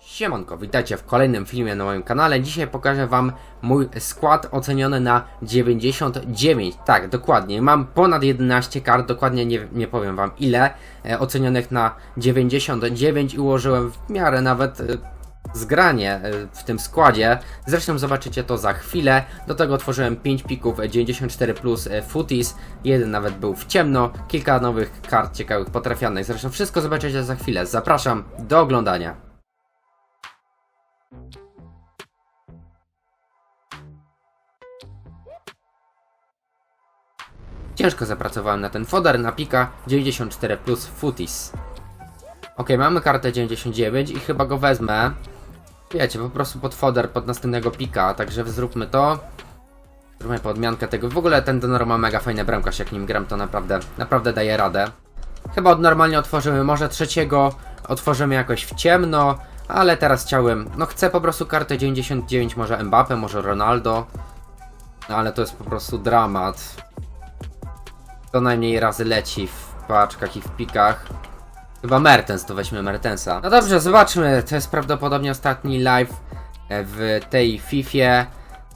Siemanko, witajcie w kolejnym filmie na moim kanale. Dzisiaj pokażę wam mój skład oceniony na 99. Tak, dokładnie. Mam ponad 11 kart, dokładnie nie, nie powiem wam ile, e, ocenionych na 99 i ułożyłem w miarę nawet e, zgranie e, w tym składzie. Zresztą zobaczycie to za chwilę. Do tego otworzyłem 5 pików e, 94 plus e, footies. Jeden nawet był w ciemno. Kilka nowych kart ciekawych potrafianych. Zresztą wszystko zobaczycie za chwilę. Zapraszam do oglądania. Ciężko zapracowałem na ten foder, na pika 94 plus footies. Ok, mamy kartę 99 i chyba go wezmę. Wiecie, po prostu pod foder, pod następnego pika, także zróbmy to. Zróbmy podmiankę tego. W ogóle ten Donor ma mega fajne bramkarz, jak nim gram, to naprawdę, naprawdę daje radę. Chyba od normalnie otworzymy, może trzeciego otworzymy jakoś w ciemno, ale teraz chciałem, no chcę po prostu kartę 99, może Mbappe, może Ronaldo, no ale to jest po prostu dramat. To najmniej razy leci w paczkach i w pikach. Chyba Mertens, to weźmy Mertensa. No dobrze, zobaczmy. To jest prawdopodobnie ostatni live e, w tej Fifie.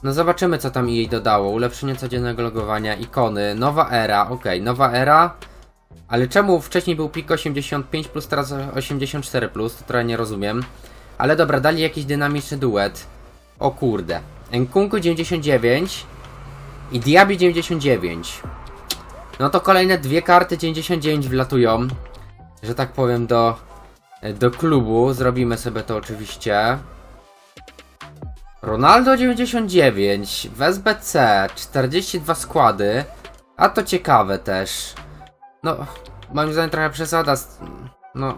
No zobaczymy co tam jej dodało. Ulepszenie codziennego logowania, ikony, nowa era, okej, nowa era. Ale czemu wcześniej był pik 85 plus, teraz 84 plus, to trochę nie rozumiem. Ale dobra, dali jakiś dynamiczny duet. O kurde. Nkunku 99 i Diaby 99. No to kolejne dwie karty 99 wlatują że tak powiem, do, do klubu. Zrobimy sobie to oczywiście. Ronaldo 99, w SBC 42 składy, a to ciekawe też. No, moim zdaniem trochę przesada. No,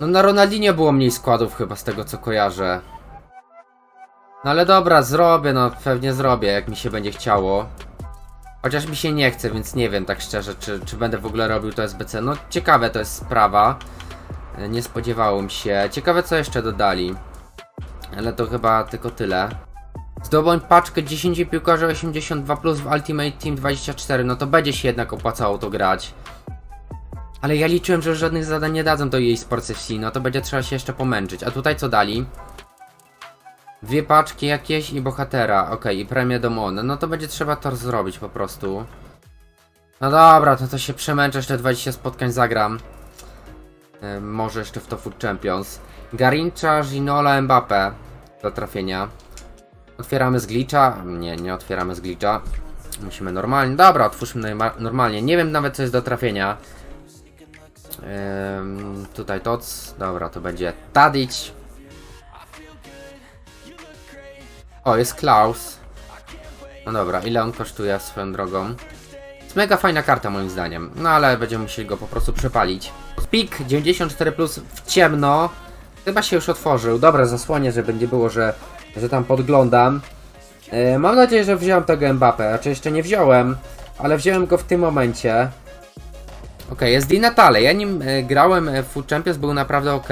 no na Ronaldinie było mniej składów chyba z tego co kojarzę. No ale dobra, zrobię, no pewnie zrobię, jak mi się będzie chciało. Chociaż mi się nie chce, więc nie wiem tak szczerze, czy, czy będę w ogóle robił to SBC. No ciekawe to jest sprawa. E, Nie spodziewałem się. Ciekawe co jeszcze dodali. Ale to chyba tylko tyle. Zdobądź paczkę 10 piłkarzy 82 plus w Ultimate Team 24. No to będzie się jednak opłacało to grać. Ale ja liczyłem, że żadnych zadań nie dadzą do jej Sports FC. No to będzie trzeba się jeszcze pomęczyć. A tutaj co dali? Dwie paczki jakieś i bohatera. Okej, i premię do Mony. No to będzie trzeba to zrobić po prostu. No dobra, to to się przemęczę, jeszcze 20 spotkań zagram. E, może jeszcze w to Food Champions. Garincha, Ginola, Mbappe. Do trafienia. Otwieramy z glitcha. Nie, nie otwieramy z glitcha. Musimy normalnie. Dobra, otwórzmy norma- normalnie. Nie wiem nawet co jest do trafienia. Ym, tutaj Toc. Dobra, to będzie Tadic. O, jest Klaus. No dobra, ile on kosztuje swoją drogą? Jest mega fajna karta moim zdaniem. No ale będziemy musieli go po prostu przepalić. Pik 94 plus w ciemno. Chyba się już otworzył. Dobra, zasłonię, żeby nie było, że, że tam podglądam. E, mam nadzieję, że wziąłem tego Mbappé. Znaczy jeszcze nie wziąłem, ale wziąłem go w tym momencie. Ok, jest Di Natale. Ja nim e, grałem e, w Food Champions, był naprawdę ok.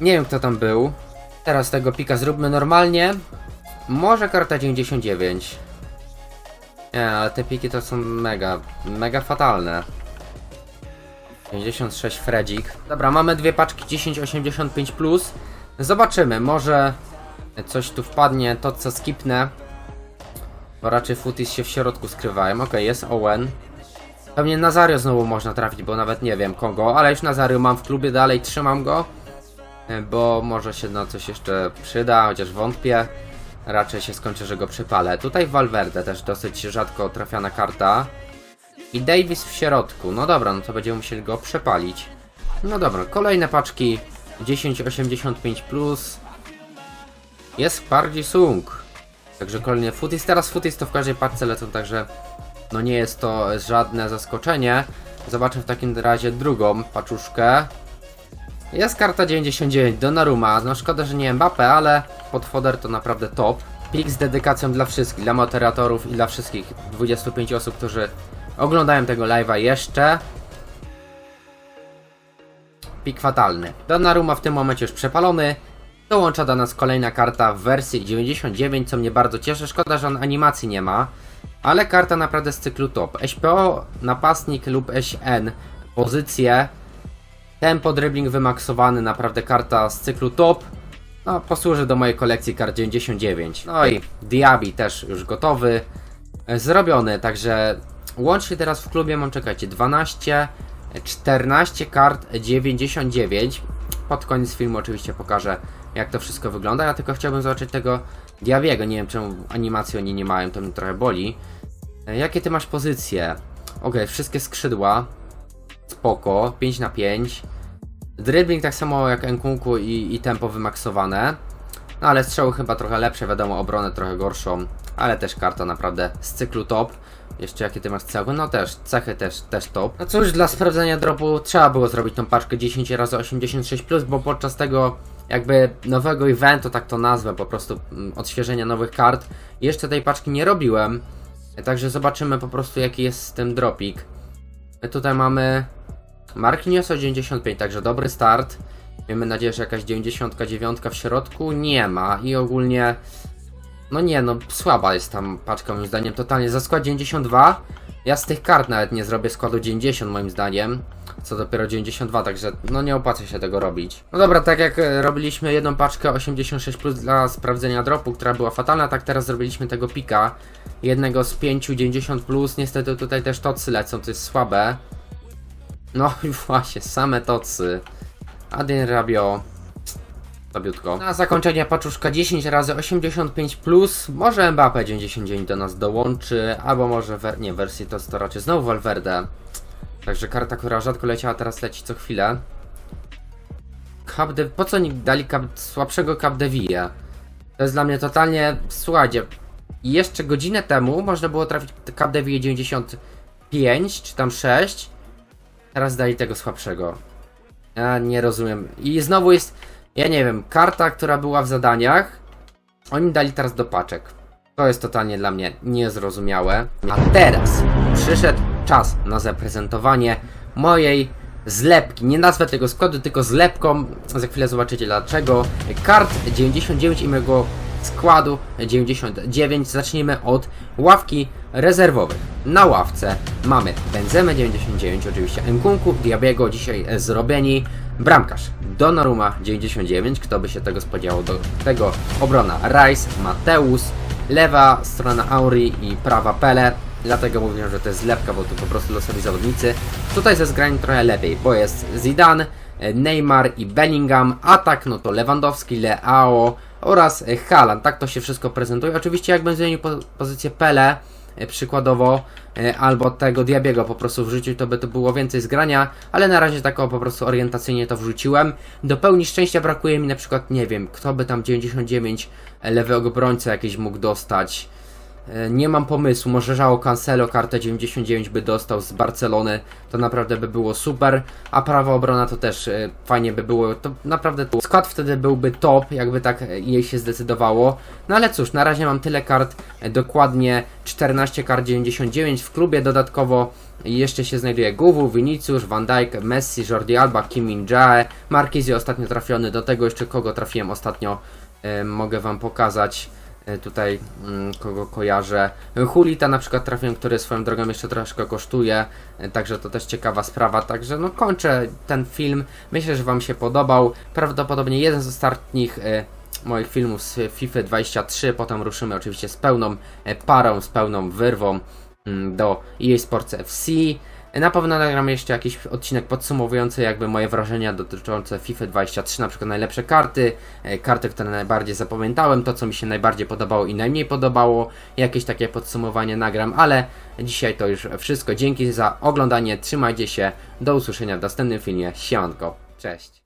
Nie wiem kto tam był. Teraz tego pika zróbmy normalnie. Może karta 99. Nie, ale te piki to są mega, mega fatalne. 56 Fredzik. Dobra, mamy dwie paczki 1085 plus. Zobaczymy, może coś tu wpadnie, to co skipnę. Bo raczej Footies się w środku skrywają. Ok, jest Owen. Pewnie Nazario znowu można trafić, bo nawet nie wiem kogo, ale już Nazario mam w klubie, dalej trzymam go. E, Bo może się na coś jeszcze przyda, chociaż wątpię. Raczej się skończy, że go przypalę. Tutaj Valverde też dosyć rzadko trafiana karta. I Davis w środku. No dobra, no to będziemy musieli go przepalić. No dobra, kolejne paczki 1085 plus. Jest bardziej Sung. Także kolejny Footies. Teraz Footies to w każdej paczce lecą, także no nie jest to żadne zaskoczenie. Zobaczę w takim razie drugą paczuszkę. Jest karta 99 Donnarumma. No szkoda, że nie Mbappe, ale pod foder to naprawdę top. Pik z dedykacją dla wszystkich, dla moderatorów i dla wszystkich 25 osób, którzy oglądają tego live'a jeszcze. Pik fatalny. Donnarumma w tym momencie już przepalony. Dołącza do nas kolejna karta w wersji 99, co mnie bardzo cieszy. Szkoda, że on animacji nie ma. Ale karta naprawdę z cyklu top. SPO, napastnik lub SN. Pozycje Tempo dribbling wymaksowany, naprawdę karta z cyklu top. No, posłuży do mojej kolekcji kart 99. No i Diaby też już gotowy, e, zrobiony, także łącznie teraz w klubie mam, czekajcie, 12, 14 kart 99. Pod koniec filmu oczywiście pokażę, jak to wszystko wygląda. Ja tylko chciałbym zobaczyć tego Diabiego. Nie wiem, czemu animacji oni nie mają, to mnie trochę boli. E, Jakie ty masz pozycje? Okej, wszystkie skrzydła. Spoko, 5 na 5. Dribbling tak samo jak Nkunku i, i tempo wymaksowane. No ale strzały chyba trochę lepsze, wiadomo, obronę trochę gorszą. Ale też karta naprawdę z cyklu top. Jeszcze jakie ty masz cechy? No też, cechy też, też top. No cóż, dla sprawdzenia dropu trzeba było zrobić tą paczkę 10 razy 86 bo podczas tego jakby nowego eventu, tak to nazwę, po prostu mm, odświeżenia nowych kart, jeszcze tej paczki nie robiłem. Także zobaczymy po prostu jaki jest z tym dropik. Tutaj mamy Marquinhos o 95, także dobry start. Miejmy nadzieję, że jakaś 99 w środku nie ma i ogólnie no nie, no słaba jest tam paczka moim zdaniem, totalnie za skład 92 ja z tych kart nawet nie zrobię składu 90 moim zdaniem co dopiero 92, także no nie opłaca się tego robić. No dobra, tak jak e, robiliśmy jedną paczkę 86 plus dla sprawdzenia dropu, która była fatalna, tak teraz zrobiliśmy tego pika. Jednego z 5 90 plus, niestety tutaj też tocy lecą, to jest słabe. No i właśnie, same tocy. Adin Rabio. Na zakończenie paczuszka 10 razy 85 plus. Może Mbappe 99 do nas dołączy, albo może wer nie wersji to, to raczej znowu Valverde. Także karta, która rzadko leciała, teraz leci co chwilę. Cap de... Po co dali cap... słabszego Cap de? To jest dla mnie totalnie... Słuchajcie, jeszcze godzinę temu można było trafić Cap de Ville 95, czy tam 6. Teraz dali tego słabszego. Ja nie rozumiem. I znowu jest... Ja nie wiem, karta, która była w zadaniach, oni dali teraz do paczek. To jest totalnie dla mnie niezrozumiałe. A teraz przyszedł czas na zaprezentowanie mojej zlepki. Nie nazwę tego składu, tylko zlepką. Za chwilę zobaczycie dlaczego. Kart 99 i mojego składu 99. Zacznijmy od ławki rezerwowych. Na ławce mamy Benzemę 99, oczywiście Nkunku, Diabiego dzisiaj zrobieni. Bramkarz Donnarumma 99, kto by się tego spodziewał do tego obrona Rice, Mateus, lewa strona Auri i prawa Pele. Dlatego mówiłem, że to jest zlepka, bo tu po prostu losowi zawodnicy. Tutaj ze zgraniem trochę lepiej, bo jest Zidane, Neymar i Bellingham. Atak no to Lewandowski, Leao oraz Haaland. Tak to się wszystko prezentuje. Oczywiście jakbym zmienił po pozycję Pele, przykładowo, e, albo tego Diabiego po prostu wrzucił, to by to było więcej zgrania, ale na razie taką po prostu orientacyjnie to wrzuciłem. Do pełni szczęścia brakuje mi na przykład, nie wiem, kto by tam 99 lewego obrońca jakiś mógł dostać. E, Nie mam pomysłu, może Żało Cancelo kartę 99 by dostał z Barcelony, to naprawdę by było super, a prawa obrona to też e, fajnie by było, to naprawdę skład wtedy byłby top, jakby tak e, jej się zdecydowało, no ale cóż, na razie mam tyle kart, dokładnie 14 kart 99 w klubie, dodatkowo jeszcze się znajduje Guwu, Vinicius, Van Dijk, Messi, Jordi Alba, Kim Min Jae, Marquezzi ostatnio trafiony, do tego jeszcze kogo trafiłem ostatnio, mogę wam pokazać. E, tutaj mm, kogo kojarzę. Hulita na przykład trafiłem, który swoją drogą jeszcze troszkę kosztuje, e, także to też ciekawa sprawa. Także no kończę ten film. Myślę, że Wam się podobał. Prawdopodobnie jeden z ostatnich e, moich filmów z FIFA 23. Potem ruszymy oczywiście z pełną parą, z pełną wyrwą mm, do EA Sports FC. Na pewno nagram jeszcze jakiś odcinek podsumowujący jakby moje wrażenia dotyczące FIFA 23, na przykład najlepsze karty, e, karty, które najbardziej zapamiętałem, to co mi się najbardziej podobało i najmniej podobało, jakieś takie podsumowanie nagram, ale dzisiaj to już wszystko. Dzięki za oglądanie, trzymajcie się, do usłyszenia w następnym filmie, siemanko, cześć.